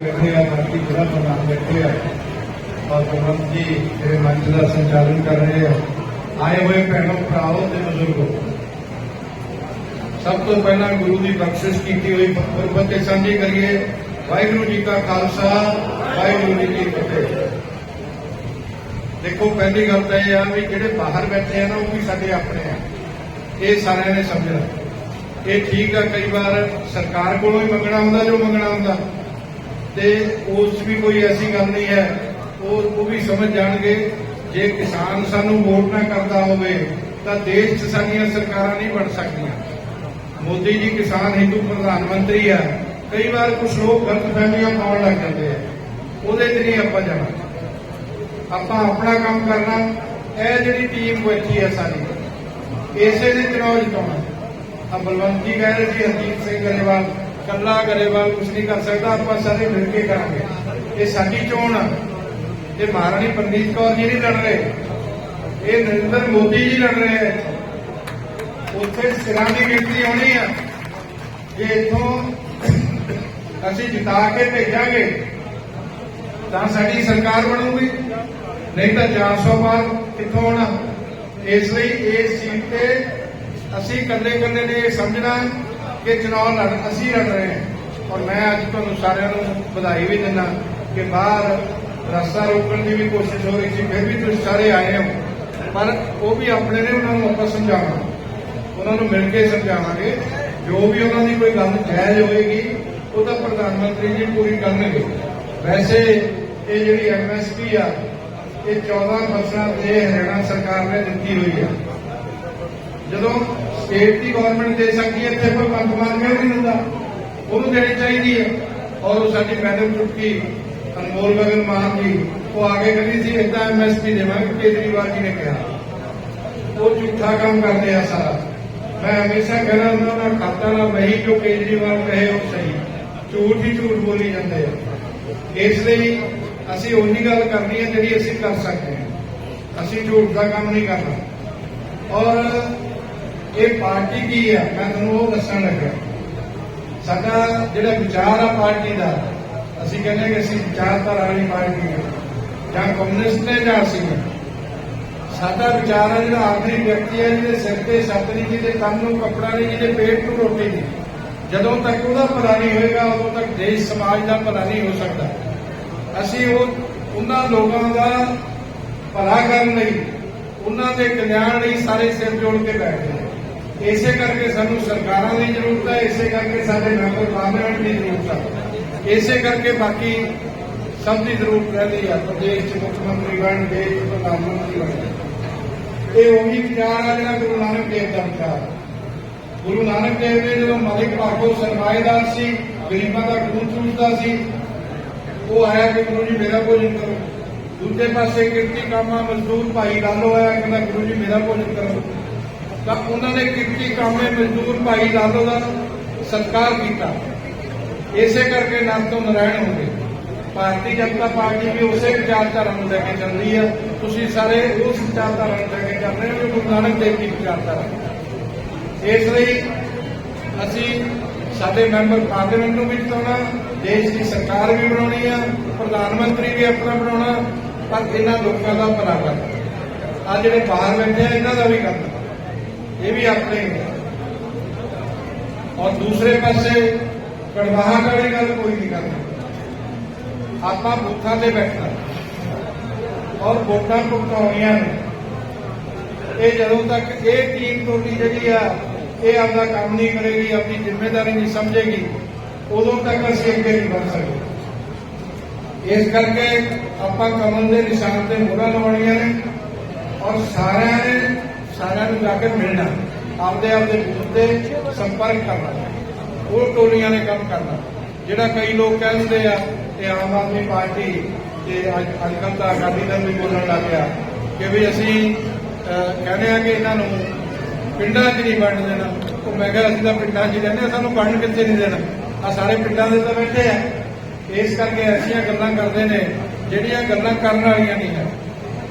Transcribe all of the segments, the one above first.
ਬੈਠੇ ਆ, ਬਾਕੀ ਜਿਹੜਾ ਪ੍ਰਧਾਨ ਬੈਠੇ ਆ, ਔਰ ਪ੍ਰਬੰਧ ਜੀ ਜਿਹੜੇ ਮੰਚ ਦਾ ਸੰਚਾਲਨ ਕਰ ਰਹੇ ਆ। ਆਏ ਹੋਏ ਭੈਣੋ, ਭਰਾਓ ਤੇ ਬਜ਼ੁਰਗੋ, ਸਭ ਤੋਂ ਪਹਿਲਾਂ ਗੁਰੂ ਦੀ ਬਖਸ਼ਿਸ਼ ਕੀਤੀ ਹੋਈ ਗੁਰਬਤ ਤੇ ਸਾਂਝੀ ਕਰੀਏ। ਵਾਹਿਗੁਰੂ ਜੀ ਕਾ ਖਾਲਸਾ, ਵਾਹਿਗੁਰੂ ਜੀ ਕੀ ਫਤਿਹ। ਦੇਖੋ, ਪਹਿਲੀ ਗੱਲ ਤਾਂ ਇਹ ਆ ਵੀ ਜਿਹੜੇ ਬਾਹਰ ਬੈਠੇ ਆ ਨਾ, ਉਹ ਵੀ ਸਾਡੇ ਆਪਣੇ ਆ। ਇਹ ਸਾਰਿਆਂ ਨੇ ਸਮਝਣਾ। ਇਹ ਠੀਕ ਆ, ਕਈ ਵਾਰ ਸਰਕਾਰ ਕੋਲੋਂ ਹੀ ਮੰਗਣਾ ਹੁੰਦਾ, ਜੋ ਮੰਗਣਾ ਹੁੰਦਾ। ਤੇ ਉਸ 'ਚ ਵੀ ਕੋਈ ਐਸੀ ਗੱਲ ਨਹੀਂ ਹੈ। ਉਹ ਉਹ ਵੀ ਸਮਝ ਜਾਣਗੇ, ਜੇ ਕਿਸਾਨ ਸਾਨੂੰ ਵੋਟ ਨਾ ਕਰਦਾ ਹੋਵੇ, ਤਾਂ ਦੇਸ਼ 'ਚ ਸਾਡੀਆਂ ਸਰਕਾਰਾਂ ਨਹੀਂ ਬਣ ਸਕਦੀਆਂ। ਮੋਦੀ ਜੀ ਕਿਸਾਨ ਹਿੰਦੂ ਪ੍ਰਧਾਨ ਮੰਤਰੀ ਆ ਕਈ ਵਾਰ ਕੁਝ ਲੋਕ ਗਲਤ ਫਹਿਮੀਆਂ ਪਾਉਣ ਲੱਗ ਜਾਂਦੇ ਆ ਉਹਦੇ 'ਚ ਨਹੀਂ ਆਪਾਂ ਜਾਣਾ। ਆਪਾਂ ਆਪਣਾ ਕੰਮ ਕਰਨਾ। ਇਹ ਜਿਹੜੀ ਟੀਮ ਬੈਠੀ ਹੈ ਸਾਡੀ ਇਸੇ ਨੇ ਚੁਣਾਵ ਜਿਤਾਉਣਾ ਆ ਬਲਵੰਤ ਜੀ ਕਹਿ ਰਹੇ ਸੀ ਹਰਜੀਤ ਸਿੰਘ ਗਰੇਵਾਲ। ਕੱਲਾ ਗਰੇਵਾਲ ਕੁਝ ਨਹੀਂ ਕਰ ਸਕਦਾ, ਆਪਾਂ ਸਾਰੇ ਮਿਲ ਕੇ ਕਰਾਂਗੇ। ਇਹ ਸਾਡੀ ਚੋਣ ਆ। ਇਹ ਮਹਾਰਾਣੀ ਪਰਨੀਤ ਕੌਰ ਜੀ ਨਹੀਂ ਲੜ ਰਹੇ। ਇਹ ਨਰਿੰਦਰ ਮੋਦੀ ਜੀ ਲੜ ਰਹੇ ਹੈ ਉੱਥੇ ਸਿਰਾਂ ਦੀ ਗਿਣਤੀ ਆਉਣੀ ਆ। ਜੇ ਇੱਥੋਂ ਅਸੀਂ ਜਿਤਾ ਕੇ ਭੇਜਾਂਗੇ, ਤਾਂ ਸਾਡੀ ਸਰਕਾਰ ਬਣੂਗੀ। ਨਹੀਂ ਤਾਂ 400 ਬਾਅਦ ਕਿੱਥੋਂ ਆਉਣਾ। ਇਸ ਲਈ ਇਸ ਸੀਟ ਤੇ ਅਸੀਂ ਕੱਲੇ ਕੱਲੇ ਨੇ ਇਹ ਸਮਝਣਾ ਕਿ ਚੁਣਾਵ ਲੜ ਅਸੀਂ ਲੜ ਰਹੇ ਹਾਂ। ਔਰ ਮੈਂ ਅੱਜ ਤੁਹਾਨੂੰ ਸਾਰਿਆਂ ਨੂੰ ਵਧਾਈ ਵੀ ਦਿੰਦਾ ਕਿ ਬਾਹਰ ਰਸਤਾ ਰੋਕਣ ਦੀ ਵੀ ਕੋਸ਼ਿਸ਼ ਹੋ ਰਹੀ ਸੀ, ਫਿਰ ਵੀ ਤੁਸੀਂ ਸਾਰੇ ਆਏ ਹੋ। ਪਰ ਉਹ ਵੀ ਆਪਣੇ ਨੇ ਉਹਨਾਂ ਨੂੰ ਆਪਾਂ ਸਮਝਾਵਾਂ ਉਹਨਾਂ ਨੂੰ ਮਿਲ ਕੇ ਸਮਝਾਵਾਂਗੇ। ਜੋ ਵੀ ਉਹਨਾਂ ਦੀ ਕੋਈ ਗੱਲ ਜਾਇਜ਼ ਹੋਏਗੀ, ਉਹ ਤਾਂ ਪ੍ਰਧਾਨ ਮੰਤਰੀ ਜੀ ਪੂਰੀ ਕਰਨਗੇ। ਵੈਸੇ ਇਹ ਜਿਹੜੀ ਐਮਐਸਪੀ ਆ, ਇਹ 14 ਫਸਲਾਂ ਤੇ ਹਰਿਆਣਾ ਸਰਕਾਰ ਨੇ ਦਿੱਤੀ ਹੋਈ ਆ। ਜਦੋਂ ਸਟੇਟ ਦੀ ਗਵਰਨਮੈਂਟ ਦੇ ਸਕਦੀ ਹੈ ਤੇ ਕੋਈ ਬੰਦ ਮਾਰ ਨਹੀਂ ਦਿੰਦਾ। ਉਹਨੂੰ ਦੇਣੀ ਚਾਹੀਦੀ ਹੈ। ਔਰ ਸਾਡੀ ਮੈਡਮ ਚੁਟਕੀ ਅਨਮੋਲ ਗਗਨ ਮਾਨ ਜੀ, ਉਹ ਆਗੇ ਕਹਿੰਦੀ ਸੀ ਇਦਾਂ ਐਮਐਸਪੀ ਦੇਵਾਂਗੇ ਕੇਜਰੀਵਾਲ ਜੀ ਨੇ ਕਿਹਾ। ਉਹ ਝੂਠਾ ਕੰਮ ਕਰਦੇ ਆ ਸਾਰਾ। ਮੈਂ ਹਮੇਸ਼ਾ ਕਹਿੰਦਾ ਹੁੰਦਾ ਨਾ ਖਾਤਾ ਨਾਲ ਵਹੀ ਜੋ ਕੇਜਰੀਵਾਲ ਕਹੇ, ਉਹ ਸਹੀ। ਝੂਠ ਹੀ ਝੂਠ ਬੋਲੀ ਜਾਂਦੇ ਆ। ਇਸ ਲਈ ਅਸੀਂ ਉਹੀ ਗੱਲ ਕਰਨੀ ਹੈ ਜਿਹੜੀ ਅਸੀਂ ਕਰ ਸਕਦੇ ਹਾਂ। ਅਸੀਂ ਝੂਠ ਦਾ ਕੰਮ ਨਹੀਂ ਕਰਨਾ। ਔਰ ਇਹ ਪਾਰਟੀ ਕੀ ਹੈ? ਮੈਂ ਤੁਹਾਨੂੰ ਉਹ ਦੱਸਣ ਲੱਗਾ ਸਾਡਾ ਜਿਹੜਾ ਵਿਚਾਰ ਆ ਪਾਰਟੀ ਦਾ, ਅਸੀਂ ਕਹਿੰਦੇ ਹਾਂ ਕਿ ਅਸੀਂ ਵਿਚਾਰਧਾਰਾ ਵਾਲੀ ਪਾਰਟੀ ਹਾਂ ਜਾਂ ਕਮਿਊਨਿਸਟ ਨੇ ਜਾਂ ਅਸੀਂ। ਸਾਡਾ ਵਿਚਾਰ ਹੈ ਜਿਹੜਾ ਆਖਰੀ ਵਿਅਕਤੀ ਹੈ ਜਿਹਦੇ ਸਿਰ ਤੇ ਛੱਤ ਨਹੀਂ ਜਿਹਦੇ ਕੰਨ ਨੂੰ ਕੱਪੜਾ ਨਹੀਂ, ਜਿਹਦੇ ਪੇਟ ਨੂੰ ਰੋਟੀ ਨਹੀਂ। ਜਦੋਂ ਤੱਕ ਉਹਦਾ ਭਲਾ ਨਹੀਂ ਹੋਏਗਾ, ਉਦੋਂ ਤੱਕ ਦੇਸ਼, ਸਮਾਜ ਦਾ ਭਲਾ ਨਹੀਂ ਹੋ ਸਕਦਾ। ਅਸੀਂ ਉਹ, ਉਹਨਾਂ ਲੋਕਾਂ ਦਾ ਭਲਾ ਕਰਨ ਲਈ, ਉਹਨਾਂ ਦੇ ਕਲਿਆਣ ਲਈ ਸਾਰੇ ਸਿਰ ਜੋੜ ਕੇ ਬੈਠੇ ਇਸੇ ਕਰਕੇ ਸਾਨੂੰ ਸਰਕਾਰਾਂ ਦੀ ਜ਼ਰੂਰਤ ਹੈ, ਇਸੇ ਕਰਕੇ ਸਾਡੇ ਮੈਂਬਰ ਪਾਰਲੀਮੈਂਟ ਦੀ ਜ਼ਰੂਰਤ ਹੈ। ਇਸੇ ਕਰਕੇ ਬਾਕੀ ਸਭ ਦੀ ਜ਼ਰੂਰਤ ਰਹਿੰਦੀ ਹੈ, ਪ੍ਰਦੇਸ਼ ਚ ਮੁੱਖ ਮੰਤਰੀ ਬਣ ਦੇਸ਼ ਚ ਪ੍ਰਧਾਨ ਮੰਤਰੀ ਬਣ ਇਹ ਉਹੀ ਵਿਚਾਰ ਆ ਜਿਹੜਾ ਗੁਰੂ ਨਾਨਕ ਦੇਵ ਦਾ ਵਿਚਾਰ ਗੁਰੂ ਨਾਨਕ ਦੇਵ ਨੇ ਜਦੋਂ ਮਲਿਕ ਭਾਗੋ ਸਰਮਾਏਦਾਰ ਸੀ, ਗਰੀਬਾਂ ਦਾ ਖੂਨ ਚੂਸਦਾ ਸੀ, ਉਹ ਆਇਆ ਕਿ ਗੁਰੂ ਜੀ ਮੇਰਾ ਭੋਜਨ ਕਰੋ। ਦੂਜੇ ਪਾਸੇ ਕਿਰਤੀ ਕਾਮਾ ਮਜ਼ਦੂਰ ਭਾਈ ਲਾਲੋ ਆਇਆ ਕਹਿੰਦਾ ਗੁਰੂ ਜੀ ਮੇਰਾ ਭੋਜਨ ਕਰੋ। ਤਾਂ ਉਹਨਾਂ ਨੇ ਕਿਰਤੀ ਕਾਮੇ ਮਜ਼ਦੂਰ ਭਾਈ ਲਾਲੋ ਦਾ ਸਤਿਕਾਰ ਕੀਤਾ। ਇਸੇ ਕਰਕੇ ਨਾਮ ਤੋਂ ਨਰਾਇਣ ਹੋ ਗਏ। ਭਾਰਤੀ ਜਨਤਾ ਪਾਰਟੀ ਵੀ ਉਸੇ ਵਿਚਾਰਧਾਰਾ ਨੂੰ ਲੈ ਕੇ ਚੱਲਦੀ ਹੈ ਤੁਸੀਂ ਸਾਰੇ ਉਸ ਵਿਚਾਰਧਾਰਾ ਨੂੰ ਲੈ ਕੇ ਚੱਲ ਰਹੇ ਹੋ ਗੁਰੂ ਨਾਨਕ ਦੇਵ ਦੀ ਵਿਚਾਰਧਾਰਾ ਇਸ ਲਈ ਅਸੀਂ ਸਾਡੇ ਮੈਂਬਰ ਪਾਰਲੀਮੈਂਟ ਨੂੰ ਵੀ ਜਿਤਾਉਣਾ ਦੇਸ਼ ਦੀ ਸਰਕਾਰ ਵੀ ਬਣਾਉਣੀ ਆ, ਪ੍ਰਧਾਨ ਮੰਤਰੀ ਵੀ ਆਪਣਾ ਬਣਾਉਣਾ, ਪਰ ਇਹਨਾਂ ਲੋਕਾਂ ਦਾ ਭਲਾ ਕਰਨਾ ਆ ਜਿਹੜੇ ਬਾਹਰ ਬੈਠੇ ਆ, ਇਹਨਾਂ ਦਾ ਵੀ ਕਰਨਾ। ਇਹ ਵੀ ਆਪਣੇ। ਔਰ ਦੂਸਰੇ ਪਾਸੇ ਕੜਵਾਹਾਂ ਵਾਲੀ ਗੱਲ ਕੋਈ ਨਹੀਂ ਕਰਨੀ। ਆਪਾਂ ਬੂਥਾਂ ਤੇ ਬੈਠਣਾ। ਔਰ ਵੋਟਾਂ ਭੁਗਤਾਉਣੀਆਂ ਨੇ। ਇਹ ਜਦੋਂ ਤੱਕ ਇਹ ਟੀਮ ਟੋਟੀ ਜਿਹੜੀ ਆ, ਇਹ ਆਪਦਾ ਕੰਮ ਨਹੀਂ ਕਰੇਗੀ, ਆਪਣੀ ਜ਼ਿੰਮੇਵਾਰੀ ਨਹੀਂ ਸਮਝੇਗੀ, ਉਦੋਂ ਤੱਕ ਅਸੀਂ ਅੱਗੇ ਨਹੀਂ ਵਧ ਸਕਦੇ। ਇਸ ਕਰਕੇ ਆਪਾਂ ਕਮਲ ਦੇ ਨਿਸ਼ਾਨ ਤੇ ਮੋਹਰਾਂ ਲਵਾਉਣੀਆਂ ਨੇ। ਔਰ ਸਾਰਿਆਂ ਨੇ ਸਾਰਿਆਂ ਨੂੰ ਜਾ ਕੇ ਮਿਲਣਾ ਆਪਦੇ ਆਪਦੇ ਬੂਥ ਤੇ ਸੰਪਰਕ ਕਰਨਾ ਉਹ ਟੋਲੀਆਂ ਨੇ ਕੰਮ ਕਰਨਾ ਜਿਹੜਾ ਕਈ ਲੋਕ ਕਹਿੰਦੇ ਆ ਕਿ ਆਮ ਆਦਮੀ ਪਾਰਟੀ ਤੇ ਅੱਜ ਅੱਜ ਕੱਲ੍ਹ ਤਾਂ ਅਕਾਲੀ ਦਲ ਵੀ ਬੋਲਣ ਲੱਗ ਗਿਆ ਕਿ ਵੀ ਅਸੀਂ ਕਹਿੰਦੇ ਆ ਕਿ ਇਹਨਾਂ ਨੂੰ ਪਿੰਡਾਂ 'ਚ ਨਹੀਂ ਵੰਡ ਦੇਣਾ। ਉਹ ਮੈਂ ਕਿਹਾ ਅਸੀਂ ਤਾਂ ਪਿੰਡਾਂ 'ਚ ਹੀ ਰਹਿੰਦੇ ਹਾਂ, ਸਾਨੂੰ ਵੰਡ ਕਿੱਥੇ ਨਹੀਂ ਦੇਣਾ? ਆ ਸਾਰੇ ਪਿੰਡਾਂ ਦੇ ਤਾਂ ਬੈਠੇ ਆ। ਇਸ ਕਰਕੇ ਐਸੀਆਂ ਗੱਲਾਂ ਕਰਦੇ ਨੇ ਜਿਹੜੀਆਂ ਗੱਲਾਂ ਕਰਨ ਵਾਲੀਆਂ ਨਹੀਂ ਹੈ।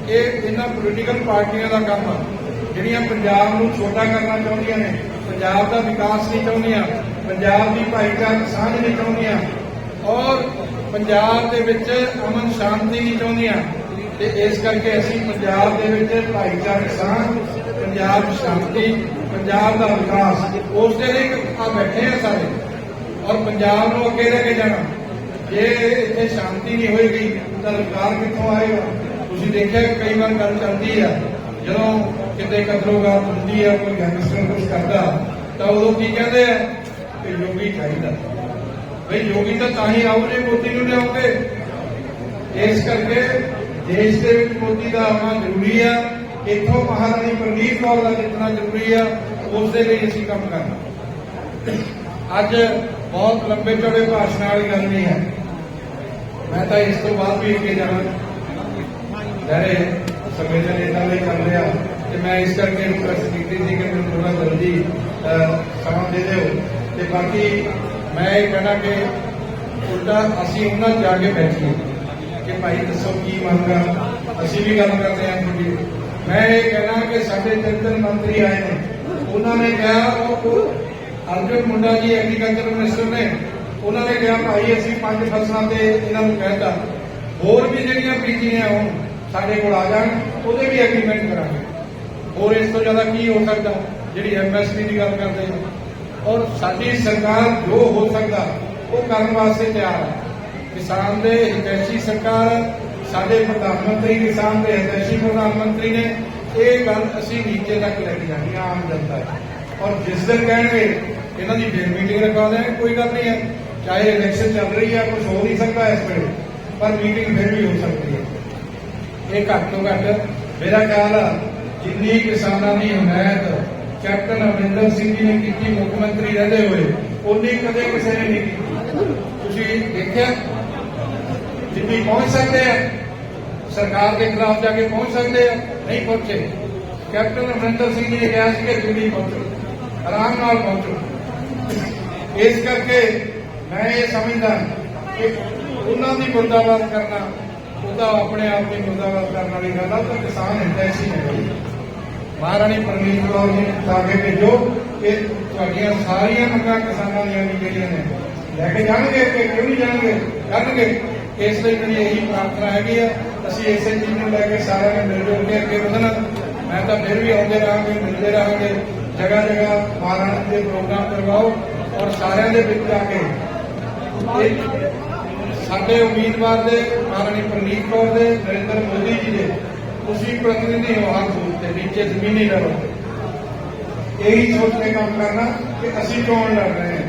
ਇਹ ਇਹਨਾਂ ਪੋਲੀਟੀਕਲ ਪਾਰਟੀਆਂ ਦਾ ਕੰਮ ਆ। ਜਿਹੜੀਆਂ ਪੰਜਾਬ ਨੂੰ ਛੋਟਾ ਕਰਨਾ ਚਾਹੁੰਦੀਆਂ ਨੇ, ਪੰਜਾਬ ਦਾ ਵਿਕਾਸ ਨਹੀਂ ਚਾਹੁੰਦੀਆਂ, ਪੰਜਾਬ ਦੀ ਭਾਈਚਾਰਕ ਸਾਂਝ ਨਹੀਂ ਚਾਹੁੰਦੀਆਂ, ਔਰ ਪੰਜਾਬ ਦੇ ਵਿੱਚ ਅਮਨ ਸ਼ਾਂਤੀ ਨਹੀਂ ਚਾਹੁੰਦੀਆਂ, ਤੇ ਇਸ ਕਰਕੇ ਅਸੀਂ ਪੰਜਾਬ ਦੇ ਵਿੱਚ ਭਾਈਚਾਰਕ ਸਾਂਝ, ਪੰਜਾਬ ਸ਼ਾਂਤੀ, ਪੰਜਾਬ ਦਾ ਵਿਕਾਸ, ਉਸ ਦੇ ਲਈ ਆ ਬੈਠੇ ਆ ਸਾਰੇ, ਔਰ ਪੰਜਾਬ ਨੂੰ ਅੱਗੇ ਲੈ ਕੇ ਜਾਣਾ। ਜੇ ਇੱਥੇ ਸ਼ਾਂਤੀ ਨਹੀਂ ਹੋਏਗੀ, ਤਾਂ ਰੁਜ਼ਗਾਰ ਕਿੱਥੋਂ ਆਏਗਾ? ਤੁਸੀਂ ਦੇਖਿਆ ਕਈ ਵਾਰ ਗੱਲ ਚੱਲਦੀ ਆ, ਜਦੋਂ ਕਿਤੇ ਕਤਲੋਗਾਰ ਹੁੰਦੀ ਹੈ ਕੋਈ ਗੈਂਗਸਟਰ ਕੁਝ ਕਰਦਾ, ਤਾਂ ਉਦੋਂ ਕੀ ਕਹਿੰਦੇ ਆ? ਕਿ ਯੋਗੀ ਚਾਹੀਦਾ। ਬਈ ਯੋਗੀ ਤਾਂ ਤਾਂ ਹੀ ਆਉ ਮੋਦੀ ਨੂੰ ਲਿਆਓਗੇ। ਇਸ ਕਰਕੇ ਦੇਸ਼ ਦੇ ਵਿੱਚ ਮੋਦੀ ਦਾ ਆਉਣਾ ਜ਼ਰੂਰੀ ਆ। ਇੱਥੋਂ ਮਹਾਰਾਣੀ ਪ੍ਰਨੀਤ ਕੌਰ ਦਾ ਜਿੱਤਣਾ ਜ਼ਰੂਰੀ ਆ ਉਸ ਦੇ ਲਈ ਅਸੀਂ ਕੰਮ ਕਰਨਾ। ਅੱਜ ਬਹੁਤ ਲੰਬੇ ਚੌੜੇ ਭਾਸ਼ਣ ਵਾਲੀ ਗੱਲ ਨਹੀਂ ਹੈ। ਮੈਂ ਤਾਂ ਇਸ ਤੋਂ ਬਾਅਦ ਵੀ ਅੱਗੇ ਜਾਣਾ। ਜਿਹੜੇ ਸਮੇਂ ਦੇ ਨੇਤਾ ਲਈ ਕਰ ਰਿਹਾ। ਤੇ ਮੈਂ ਇਸ ਕਰਕੇ ਰਿਕਵੈਸਟ ਕੀਤੀ ਸੀ ਕਿ ਮੈਨੂੰ ਥੋੜਾ ਜਲਦੀ ਸਮਾਂ ਦੇ ਦਿਓ। ਤੇ ਬਾਕੀ ਮੈਂ ਇਹ ਕਹਿਣਾ ਕਿ ਉਲਟਾ ਅਸੀਂ ਉਹਨਾਂ ਜਾ ਕੇ ਬੈਠੀਏ ਕਿ ਭਾਈ ਦੱਸੋ ਕੀ ਮੰਗਾ ਅਸੀਂ ਵੀ ਗੱਲ ਕਰਦੇ ਹਾਂ ਤੁਹਾਡੀ। ਮੈਂ ਇਹ ਕਹਿਣਾ ਕਿ ਸਾਡੇ ਤਿੰਨ ਤਿੰਨ ਮੰਤਰੀ ਆਏ ਨੇ। ਉਹਨਾਂ ਨੇ ਕਿਹਾ ਉਹ ਉਹ ਅਰਜੁਨ ਮੁੰਡਾ ਜੀ ਐਗਰੀਕਲਚਰ ਮਿਨਿਸਟਰ ਨੇ, ਉਹਨਾਂ ਨੇ ਕਿਹਾ, ਭਾਈ ਅਸੀਂ ਪੰਜ ਫਸਲਾਂ ਤੇ ਇਹਨਾਂ ਨੂੰ ਕਹਿਤਾ ਹੋਰ ਵੀ ਜਿਹੜੀਆਂ ਬੀਜੀਆਂ ਹੋਣ, ਸਾਡੇ ਕੋਲ ਆ ਜਾਣ, ਉਹਦੇ ਵੀ ਐਗਰੀਮੈਂਟ ਕਰਾਂਗੇ। ਹੋਰ ਇਸ ਤੋਂ ਜ਼ਿਆਦਾ ਕੀ ਹੋ ਸਕਦਾ? ਜਿਹੜੀ ਐਮਐਸਪੀ ਦੀ ਗੱਲ ਕਰਦੇ ਹਾਂ। ਔਰ ਸਾਡੀ ਸਰਕਾਰ ਜੋ ਹੋ ਸਕਦਾ, ਉਹ ਕਰਨ ਵਾਸਤੇ ਤਿਆਰ ਹੈ। ਕਿਸਾਨ ਦੇ ਹਿਤੈਸ਼ੀ ਸਰਕਾਰ, ਸਾਡੇ ਪ੍ਰਧਾਨ ਮੰਤਰੀ ਕਿਸਾਨ ਦੇ ਹਿਤੈਸ਼ੀ ਪ੍ਰਧਾਨ ਮੰਤਰੀ ਨੇ ਇਹ ਗੱਲ ਅਸੀਂ ਨੀਚੇ ਤੱਕ ਲੈ ਕੇ ਜਾਣੀ ਹੈ ਆਮ ਜਨਤਾ ਔਰ ਜਿਸ ਦਿਨ ਕਹਿਣਗੇ, ਇਹਨਾਂ ਦੀ ਫਿਰ ਮੀਟਿੰਗ ਰਖਾ ਦੇਣ ਕੋਈ ਗੱਲ ਨਹੀਂ ਹੈ। ਚਾਹੇ ਇਲੈਕਸ਼ਨ ਚੱਲ ਰਹੀ ਹੈ ਕੁਝ ਹੋ ਨਹੀਂ ਸਕਦਾ ਇਸ ਵੇਲੇ, ਪਰ ਮੀਟਿੰਗ ਫਿਰ ਵੀ ਹੋ ਸਕਦੀ ਹੈ। ਇਹ ਘੱਟ ਤੋਂ ਘੱਟ ਮੇਰਾ ਖਿਆਲ ਆ ਜਿੰਨੀ ਕਿਸਾਨਾਂ ਦੀ ਹਮਾਇਤ ਕੈਪਟਨ ਅਮਰਿੰਦਰ ਸਿੰਘ ਜੀ ਨੇ ਕੀਤੀ, ਮੁੱਖ ਮੰਤਰੀ ਰਹਿੰਦੇ ਹੋਏ ਉਨੀ ਕਦੇ ਕਿਸੇ ਨੇ ਨਹੀਂ ਕੀਤੀ। ਤੁਸੀਂ ਦੇਖਿਆ? ਜਿੰਨੀ ਪਹੁੰਚ ਸਕਦੇ ਆ? ਸਰਕਾਰ ਦੇ ਖਿਲਾਫ ਜਾ ਕੇ ਪਹੁੰਚ ਸਕਦੇ ਆ? ਨਹੀਂ ਪਹੁੰਚੇ। ਕੈਪਟਨ ਅਮਰਿੰਦਰ ਸਿੰਘ ਜੀ ਨੇ ਕਿਹਾ ਸੀ ਕਿ ਦਿੱਲੀ ਪਹੁੰਚੋ, ਆਰਾਮ ਨਾਲ ਪਹੁੰਚੋ। ਇਸ ਕਰਕੇ ਮੈਂ ਇਹ ਸਮਝਦਾ ਕਿ ਉਹਨਾਂ ਦੀ ਮੁਰਦਾਬਾਦ ਕਰਨਾ ਉਹਦਾ ਆਪਣੇ ਆਪ ਦੀ ਮੁਰਦਾਬਾਦ ਕਰਨ ਵਾਲੀ ਗੱਲ ਆ ਤਾਂ ਕਿਸਾਨ ਹਿੱਤੈਸ਼ੀ ਹੈ ਮਹਾਰਾਣੀ ਪ੍ਰਨੀਤ ਕੌਰ ਜੀ ਨੂੰ ਤਾਂ ਕੇ ਭੇਜੋ ਕਿ ਤੁਹਾਡੀਆਂ ਸਾਰੀਆਂ ਮੰਗਾਂ ਕਿਸਾਨਾਂ ਦੀਆਂ ਵੀ ਜਿਹੜੀਆਂ ਨੇ, ਲੈ ਕੇ ਜਾਣਗੇ ਕਿ ਕਿਉਂ ਨਹੀਂ ਜਾਣਗੇ? ਕਰਨਗੇ ਇਸ ਲਈ ਮੇਰੀ ਇਹੀ ਪ੍ਰਾਰਥਨਾ ਹੈਗੀ ਆ, ਅਸੀਂ ਇਸੇ ਚੀਜ਼ ਨੂੰ ਲੈ ਕੇ ਸਾਰਿਆਂ ਨੇ ਮਿਲ ਜੁਲ ਕੇ ਅੱਗੇ ਵਧਣਾ। ਮੈਂ ਤਾਂ ਫਿਰ ਵੀ ਆਉਂਦੇ ਰਹਾਂਗੇ, ਮਿਲਦੇ ਰਹਾਂਗੇ। ਜਗ੍ਹਾ ਜਗ੍ਹਾ ਮਹਾਰਾਣੀ ਦੇ ਪ੍ਰੋਗਰਾਮ ਕਰਵਾਓ ਔਰ ਸਾਰਿਆਂ ਦੇ ਵਿੱਚ ਜਾ ਕੇ ਸਾਡੇ ਉਮੀਦਵਾਰ ਦੇ ਮਹਾਰਾਣੀ ਪ੍ਰਨੀਤ ਕੌਰ ਦੇ, ਨਰਿੰਦਰ ਮੋਦੀ ਜੀ ਦੇ ਤੁਸੀਂ ਪ੍ਰਤੀਨਿਧੀ ਹੋ ਹਰ ਬੂਥ ਤੇ ਨੀਚੇ ਜ਼ਮੀਨੀ ਲੈਵਲ ਤੇ ਇਹੀ ਸੋਚ ਕੇ ਕੰਮ ਕਰਨਾ ਕਿ ਅਸੀਂ ਚੋਣ ਲੜ ਰਹੇ ਹਾਂ।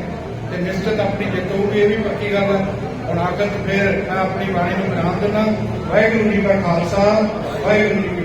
ਤੇ ਨਿਸ਼ਚਿਤ ਆਪਣੀ ਜਿੱਤ ਹੋਊਗੀ, ਇਹ ਵੀ ਪੱਕੀ ਗੱਲ ਹੈ ਹੁਣ ਆਖਰ 'ਚ ਫਿਰ ਮੈਂ ਆਪਣੀ ਬਾਣੀ ਨੂੰ ਬਣਾ ਦਿੰਦਾ, ਵਾਹਿਗੁਰੂ ਜੀ ਕਾ ਖਾਲਸਾ, ਵਾਹਿਗੁਰੂ ਜੀ